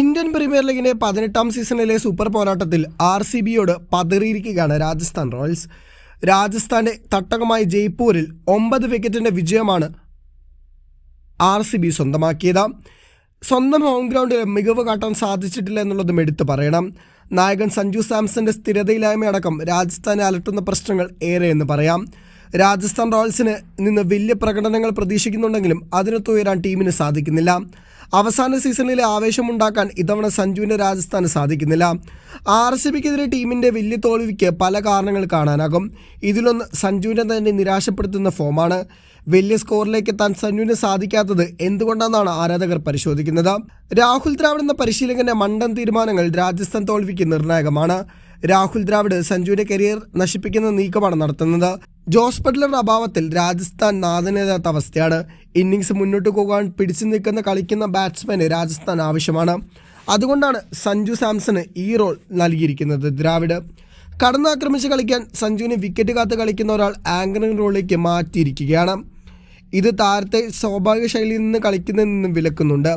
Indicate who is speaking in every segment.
Speaker 1: Indian premier ലീഗിന്റെ പതിനെട്ടാം സീസണിലെ സൂപ്പർ പോരാട്ടത്തിൽ ആർ സി ബിയോട് പതറിയിരിക്കുകയാണ് രാജസ്ഥാൻ റോയൽസ്. രാജസ്ഥാന്റെ തട്ടകമായ ജയ്പൂരിൽ ഒമ്പത് വിക്കറ്റിന്റെ വിജയമാണ് ആർ സി ബി സ്വന്തമാക്കിയത്. സ്വന്തം ഹോം ഗ്രൗണ്ടിൽ മികവ് കാട്ടാൻ സാധിച്ചിട്ടില്ല എന്നുള്ളതും എടുത്തു പറയണം. നായകൻ സഞ്ജു സാംസന്റെ സ്ഥിരതയില്ലായ്മയടക്കം രാജസ്ഥാനെ അലട്ടുന്ന പ്രശ്നങ്ങൾ ഏറെ എന്ന് പറയാം. രാജസ്ഥാൻ റോയൽസിന് നിന്ന് വലിയ പ്രകടനങ്ങൾ പ്രതീക്ഷിക്കുന്നുണ്ടെങ്കിലും അതിനൊത്തുയരാൻ ടീമിന് സാധിക്കുന്നില്ല. അവസാന സീസണിലെ ആവേശമുണ്ടാക്കാൻ ഇത്തവണ സഞ്ജുവിന്റെ രാജസ്ഥാന് സാധിക്കുന്നില്ല. ആർ സി ബിക്കെതിരെ ടീമിന്റെ വലിയ തോൽവിക്ക് പല കാരണങ്ങൾ കാണാനാകും. ഇതിലൊന്ന് സഞ്ജുവിനെ തന്നെ നിരാശപ്പെടുത്തുന്ന ഫോമാണ്. വലിയ സ്കോറിലേക്ക് എത്താൻ സഞ്ജുവിന് സാധിക്കാത്തത് എന്തുകൊണ്ടാണെന്നാണ് ആരാധകർ പരിശോധിക്കുന്നത്. രാഹുൽ ദ്രാവിഡ് എന്ന പരിശീലകന്റെ മണ്ടൻ തീരുമാനങ്ങൾ രാജസ്ഥാൻ തോൽവിക്ക് നിർണായകമാണ്. രാഹുൽ ദ്രാവിഡ് സഞ്ജുവിന്റെ കരിയർ നശിപ്പിക്കുന്ന നീക്കമാണ് നടത്തുന്നത്. ജോസ് ബട്ട്ലറുടെ അഭാവത്തിൽ രാജസ്ഥാൻ നാഥനേതാത്ത അവസ്ഥയാണ്. ഇന്നിങ്സ് മുന്നോട്ട് പോകാൻ പിടിച്ചു നിൽക്കുന്ന കളിക്കുന്ന ബാറ്റ്സ്മാന് രാജസ്ഥാൻ ആവശ്യമാണ്. അതുകൊണ്ടാണ് സഞ്ജു സാംസണ് ഈ റോൾ നൽകിയിരിക്കുന്നത് ദ്രാവിഡ്. കടന്നാക്രമിച്ച് കളിക്കാൻ സഞ്ജുവിനെ വിക്കറ്റ് കാത്ത് കളിക്കുന്ന ഒരാൾ ആങ്കറിംഗ് റോളിലേക്ക് മാറ്റിയിരിക്കുകയാണ്. ഇത് താരത്തെ സ്വാഭാവിക ശൈലിയിൽ നിന്ന് കളിക്കുന്നതിൽ നിന്നും വിലക്കുന്നുണ്ട്.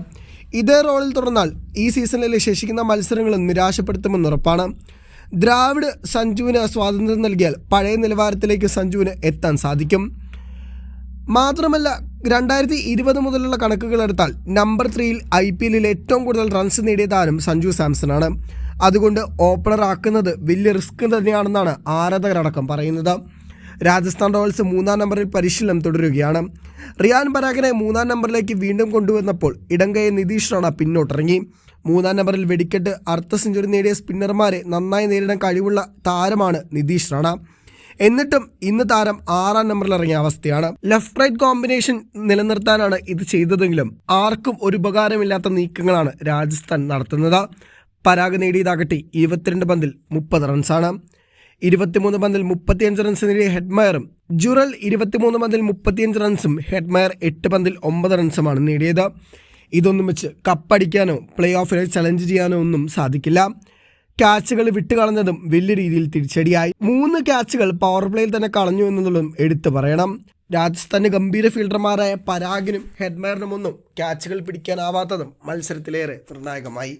Speaker 1: ഇതേ റോളിൽ തുടർന്നാൽ ഈ സീസണിലെ ശേഷിക്കുന്ന മത്സരങ്ങളും നിരാശപ്പെടുത്തുമെന്ന് ഉറപ്പാണ്. ദ്രാവിഡ് സഞ്ജുവിന് സ്വാതന്ത്ര്യം നൽകിയാൽ പഴയ നിലവാരത്തിലേക്ക് സഞ്ജുവിന് എത്താൻ സാധിക്കും. മാത്രമല്ല രണ്ടായിരത്തി ഇരുപത് മുതലുള്ള കണക്കുകൾ എടുത്താൽ നമ്പർ ത്രീയിൽ ഐ പി എല്ലിൽ ഏറ്റവും കൂടുതൽ റൺസ് നേടിയ താരം സഞ്ജു സാംസൺ ആണ് അതുകൊണ്ട് ഓപ്പണർ ആക്കുന്നത് വലിയ റിസ്ക് തന്നെയാണെന്നാണ് ആരാധകരടക്കം പറയുന്നത്. രാജസ്ഥാൻ റോയൽസ് മൂന്നാം നമ്പറിൽ പരിശീലനം തുടരുകയാണ്. റിയാൻ പരാഗിനെ മൂന്നാം നമ്പറിലേക്ക് വീണ്ടും കൊണ്ടുവന്നപ്പോൾ ഇടങ്കയെ നിതീഷ് റാണ പിന്നോട്ടിറങ്ങി. മൂന്നാം നമ്പറിൽ വെടിക്കെട്ട് അർദ്ധ സെഞ്ചുറി നേടിയ സ്പിന്നർമാരെ നന്നായി നേരിടാൻ കഴിവുള്ള താരമാണ് നിതീഷ് റാണ. എന്നിട്ടും ഇന്ന് താരം ആറാം നമ്പറിൽ ഇറങ്ങിയ അവസ്ഥയാണ്. ലെഫ്റ്റ് റൈറ്റ് കോമ്പിനേഷൻ നിലനിർത്താനാണ് ഇത് ചെയ്തതെങ്കിലും ആർക്കും ഒരു ഉപകാരമില്ലാത്ത നീക്കങ്ങളാണ് രാജസ്ഥാൻ നടത്തുന്നത്. പരാഗ് നേടിയതാകട്ടെ ഇരുപത്തിരണ്ട് പന്തിൽ മുപ്പത് റൺസാണ്. ഇരുപത്തിമൂന്ന് പന്തിൽ മുപ്പത്തിയഞ്ച് റൺസ് നേടിയ ഹെഡ്മയറും ജുറൽ ഇരുപത്തിമൂന്ന് പന്തിൽ മുപ്പത്തിയഞ്ച് റൺസും ഹെഡ്മയർ എട്ട് പന്തിൽ ഒമ്പത് റൺസുമാണ് നേടിയത്. ഇതൊന്നും വെച്ച് കപ്പടിക്കാനോ പ്ലേ ഓഫിനെ ചലഞ്ച് ചെയ്യാനോ ഒന്നും സാധിക്കില്ല. ക്യാച്ചുകൾ വിട്ടുകളഞ്ഞതും വലിയ രീതിയിൽ തിരിച്ചടിയായി. മൂന്ന് ക്യാച്ചുകൾ പവർ പ്ലേയിൽ തന്നെ കളഞ്ഞു എന്നുള്ളതും എടുത്തു പറയണം. രാജസ്ഥാന്റെ ഗംഭീര ഫീൽഡർമാരായ പരാഗിനും ഹെഡ്മയറിനുമൊന്നും ക്യാച്ചുകൾ പിടിക്കാനാവാത്തതും മത്സരത്തിലേറെ നിർണായകമായി.